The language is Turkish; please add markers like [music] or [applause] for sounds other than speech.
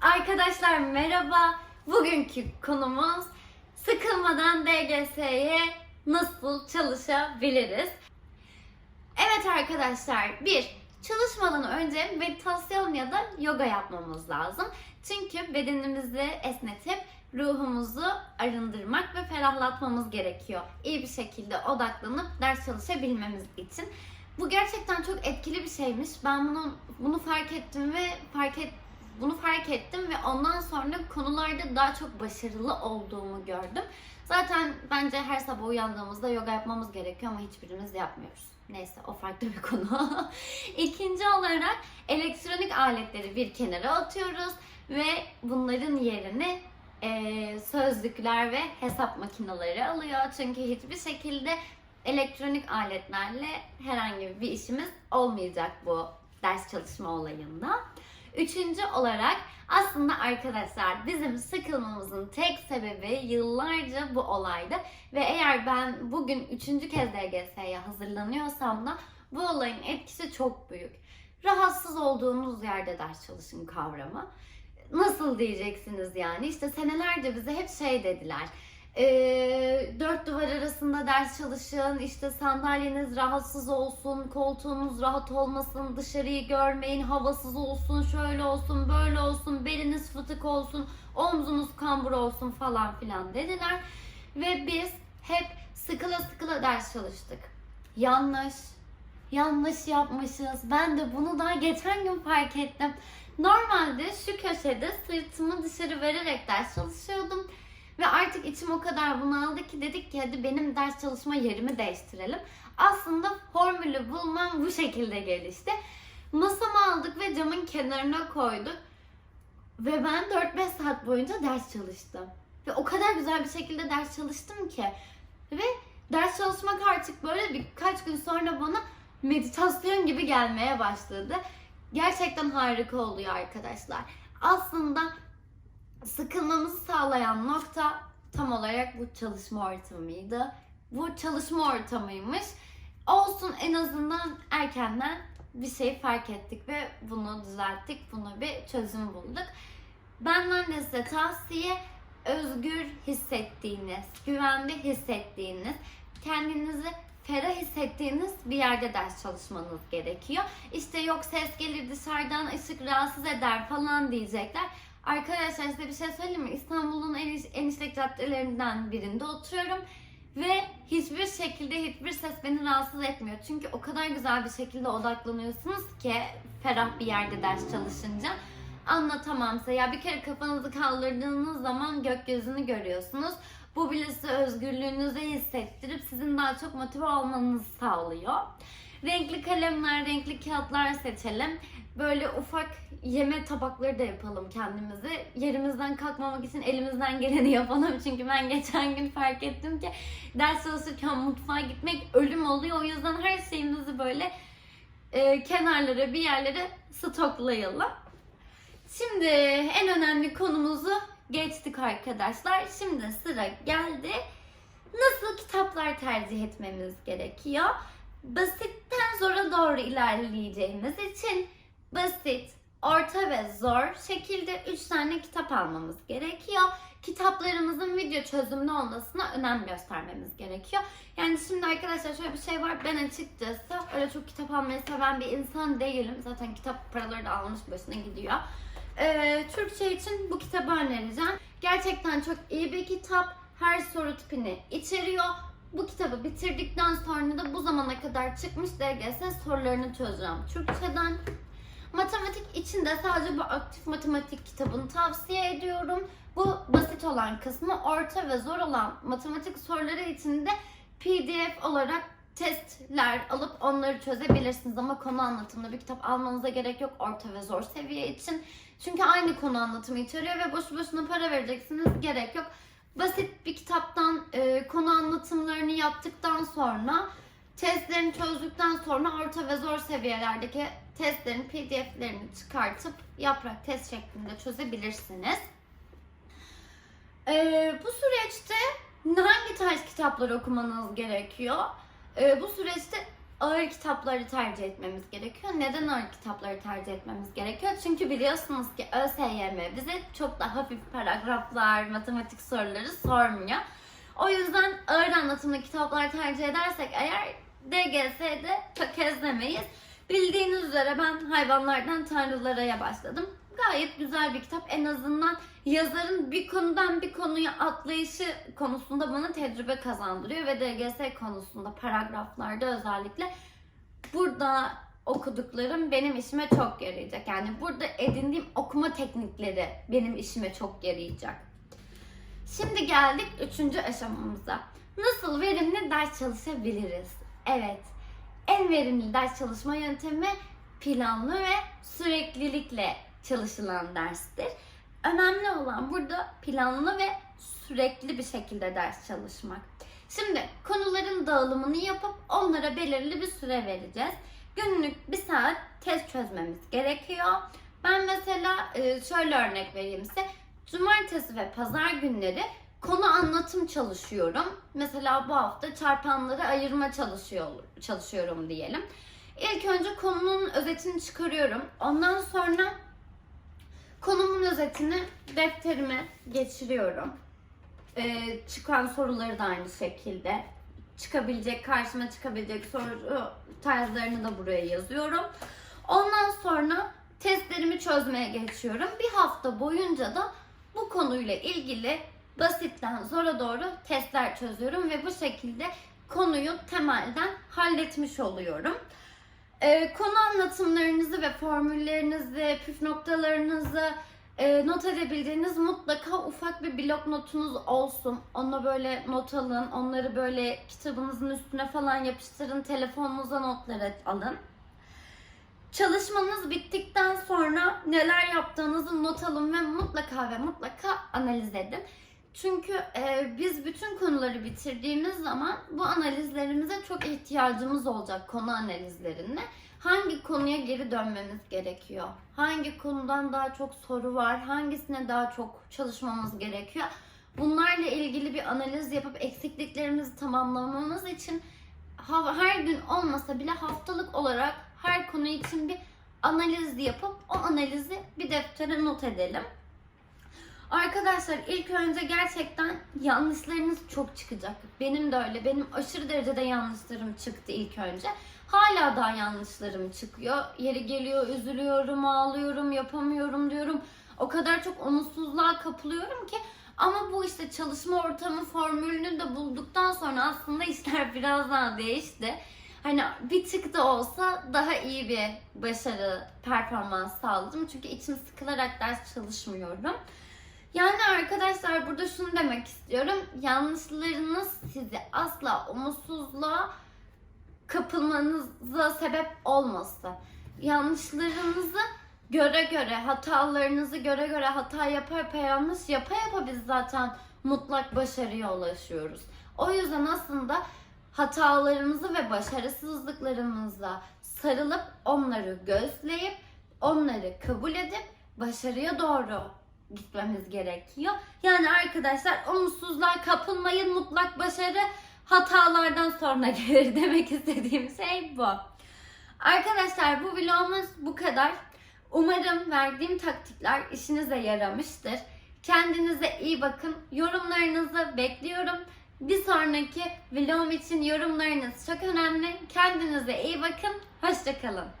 Arkadaşlar merhaba. Bugünkü konumuz sıkılmadan DGS'ye nasıl çalışabiliriz? Evet arkadaşlar bir çalışmadan önce meditasyon ya da yoga yapmamız lazım. Çünkü bedenimizi esnetip ruhumuzu arındırmak ve ferahlatmamız gerekiyor. İyi bir şekilde odaklanıp ders çalışabilmemiz için. Bu gerçekten çok etkili bir şeymiş. Ben bunu bunu fark ettim ve fark et bunu fark ettim ve ondan sonra konularda daha çok başarılı olduğumu gördüm. Zaten bence her sabah uyandığımızda yoga yapmamız gerekiyor ama hiçbirimiz yapmıyoruz. Neyse o farklı bir konu. [laughs] İkinci olarak elektronik aletleri bir kenara atıyoruz ve bunların yerini eee, sözlükler ve hesap makineleri alıyor. Çünkü hiçbir şekilde elektronik aletlerle herhangi bir işimiz olmayacak bu ders çalışma olayında. Üçüncü olarak aslında arkadaşlar bizim sıkılmamızın tek sebebi yıllarca bu olaydı. Ve eğer ben bugün üçüncü kez DGS'ye hazırlanıyorsam da bu olayın etkisi çok büyük. Rahatsız olduğunuz yerde ders çalışın kavramı. Nasıl diyeceksiniz yani? İşte senelerce bize hep şey dediler. Ee, dört duvar arasında ders çalışın, işte sandalyeniz rahatsız olsun, koltuğunuz rahat olmasın, dışarıyı görmeyin, havasız olsun, şöyle olsun, böyle olsun, beliniz fıtık olsun, omzunuz kambur olsun falan filan dediler. Ve biz hep sıkıla sıkıla ders çalıştık. Yanlış, yanlış yapmışız. Ben de bunu daha geçen gün fark ettim. Normalde şu köşede sırtımı dışarı vererek ders çalışıyordum. Ve artık içim o kadar bunaldı ki dedik ki hadi benim ders çalışma yerimi değiştirelim. Aslında formülü bulmam bu şekilde gelişti. Masamı aldık ve camın kenarına koyduk. Ve ben 4-5 saat boyunca ders çalıştım. Ve o kadar güzel bir şekilde ders çalıştım ki. Ve ders çalışmak artık böyle birkaç gün sonra bana meditasyon gibi gelmeye başladı. Gerçekten harika oluyor arkadaşlar. Aslında sıkılmamızı sağlayan nokta tam olarak bu çalışma ortamıydı. Bu çalışma ortamıymış. Olsun en azından erkenden bir şey fark ettik ve bunu düzelttik. Buna bir çözüm bulduk. Benden de size tavsiye özgür hissettiğiniz, güvende hissettiğiniz, kendinizi ferah hissettiğiniz bir yerde ders çalışmanız gerekiyor. İşte yok ses gelir dışarıdan, ışık rahatsız eder falan diyecekler. Arkadaşlar size bir şey söyleyeyim mi? İstanbul'un en, en işlek caddelerinden birinde oturuyorum. Ve hiçbir şekilde hiçbir ses beni rahatsız etmiyor. Çünkü o kadar güzel bir şekilde odaklanıyorsunuz ki ferah bir yerde ders çalışınca. Anlatamam size. Ya bir kere kafanızı kaldırdığınız zaman gökyüzünü görüyorsunuz. Bu bile size özgürlüğünüzü hissettirip sizin daha çok motive olmanızı sağlıyor. Renkli kalemler, renkli kağıtlar seçelim. Böyle ufak yeme tabakları da yapalım kendimize. Yerimizden kalkmamak için elimizden geleni [laughs] yapalım. Çünkü ben geçen gün fark ettim ki ders çalışırken mutfağa gitmek ölüm oluyor. O yüzden her şeyimizi böyle e, kenarlara bir yerlere stoklayalım. Şimdi en önemli konumuzu geçtik arkadaşlar. Şimdi sıra geldi. Nasıl kitaplar tercih etmemiz gerekiyor? Basitten zora doğru ilerleyeceğimiz için basit, orta ve zor şekilde 3 tane kitap almamız gerekiyor. Kitaplarımızın video çözümlü olmasına önem göstermemiz gerekiyor. Yani şimdi arkadaşlar şöyle bir şey var. Ben açıkçası öyle çok kitap almayı seven bir insan değilim. Zaten kitap paraları da almış başına gidiyor. Ee, Türkçe için bu kitabı önereceğim. Gerçekten çok iyi bir kitap. Her soru tipini içeriyor. Bu kitabı bitirdikten sonra da bu zamana kadar çıkmış DGS sorularını çözeceğim Türkçeden. Matematik için de sadece bu aktif matematik kitabını tavsiye ediyorum. Bu basit olan kısmı, orta ve zor olan matematik soruları için de PDF olarak testler alıp onları çözebilirsiniz. Ama konu anlatımında bir kitap almanıza gerek yok orta ve zor seviye için. Çünkü aynı konu anlatımı içeriyor ve boşu boşuna para vereceksiniz. Gerek yok. Basit bir kitaptan e, konu anlatımlarını yaptıktan sonra testlerini çözdükten sonra orta ve zor seviyelerdeki testlerin pdf'lerini çıkartıp yaprak test şeklinde çözebilirsiniz. Ee, bu süreçte hangi tarz kitaplar okumanız gerekiyor? Ee, bu süreçte ağır kitapları tercih etmemiz gerekiyor. Neden ağır kitapları tercih etmemiz gerekiyor? Çünkü biliyorsunuz ki ÖSYM bize çok da hafif paragraflar, matematik soruları sormuyor. O yüzden ağır anlatımlı kitaplar tercih edersek eğer DGS'de tökezlemeyiz. Bildiğiniz üzere ben hayvanlardan tanrılara'ya başladım. Gayet güzel bir kitap. En azından yazarın bir konudan bir konuya atlayışı konusunda bana tecrübe kazandırıyor ve DGS konusunda paragraflarda özellikle burada okuduklarım benim işime çok yarayacak. Yani burada edindiğim okuma teknikleri benim işime çok yarayacak. Şimdi geldik üçüncü aşamamıza. Nasıl verimli ders çalışabiliriz? Evet, en verimli ders çalışma yöntemi planlı ve süreklilikle çalışılan derstir. Önemli olan burada planlı ve sürekli bir şekilde ders çalışmak. Şimdi konuların dağılımını yapıp onlara belirli bir süre vereceğiz. Günlük bir saat test çözmemiz gerekiyor. Ben mesela e, şöyle örnek vereyim size. Cumartesi ve pazar günleri konu anlatım çalışıyorum. Mesela bu hafta çarpanları ayırma çalışıyor, çalışıyorum diyelim. İlk önce konunun özetini çıkarıyorum. Ondan sonra konumun özetini defterime geçiriyorum. Ee, çıkan soruları da aynı şekilde. Çıkabilecek, karşıma çıkabilecek soru tarzlarını da buraya yazıyorum. Ondan sonra testlerimi çözmeye geçiyorum. Bir hafta boyunca da bu konuyla ilgili basitten zora doğru testler çözüyorum ve bu şekilde konuyu temelden halletmiş oluyorum. Ee, konu anlatımlarınızı ve formüllerinizi, püf noktalarınızı e, not edebildiğiniz mutlaka ufak bir blok notunuz olsun. Onu böyle not alın, onları böyle kitabınızın üstüne falan yapıştırın, telefonunuza notları alın. Çalışmanız bittikten sonra neler yaptığınızı not alın ve mutlaka ve mutlaka analiz edin. Çünkü e, biz bütün konuları bitirdiğimiz zaman bu analizlerimize çok ihtiyacımız olacak konu analizlerine. Hangi konuya geri dönmemiz gerekiyor? Hangi konudan daha çok soru var? Hangisine daha çok çalışmamız gerekiyor? Bunlarla ilgili bir analiz yapıp eksikliklerimizi tamamlamamız için her gün olmasa bile haftalık olarak her konu için bir analiz yapıp o analizi bir deftere not edelim. Arkadaşlar ilk önce gerçekten yanlışlarınız çok çıkacak. Benim de öyle. Benim aşırı derecede yanlışlarım çıktı ilk önce. Hala daha yanlışlarım çıkıyor. Yeri geliyor üzülüyorum, ağlıyorum, yapamıyorum diyorum. O kadar çok umutsuzluğa kapılıyorum ki ama bu işte çalışma ortamı formülünü de bulduktan sonra aslında [laughs] işler biraz daha değişti. Hani bir tık da olsa daha iyi bir başarı, performans sağladım. Çünkü içim sıkılarak ders çalışmıyorum. Yani arkadaşlar burada şunu demek istiyorum. Yanlışlarınız sizi asla umutsuzluğa kapılmanıza sebep olmasın. Yanlışlarınızı göre göre, hatalarınızı göre göre hata yapa yapa yanlış yapa yapa biz zaten mutlak başarıya ulaşıyoruz. O yüzden aslında hatalarımızı ve başarısızlıklarımıza sarılıp onları gözleyip onları kabul edip başarıya doğru gitmemiz gerekiyor. Yani arkadaşlar umutsuzluğa kapılmayın mutlak başarı hatalardan sonra [laughs] gelir demek istediğim şey bu. Arkadaşlar bu vlogumuz bu kadar. Umarım verdiğim taktikler işinize yaramıştır. Kendinize iyi bakın. Yorumlarınızı bekliyorum. Bir sonraki vlogum için yorumlarınız çok önemli. Kendinize iyi bakın. Hoşçakalın.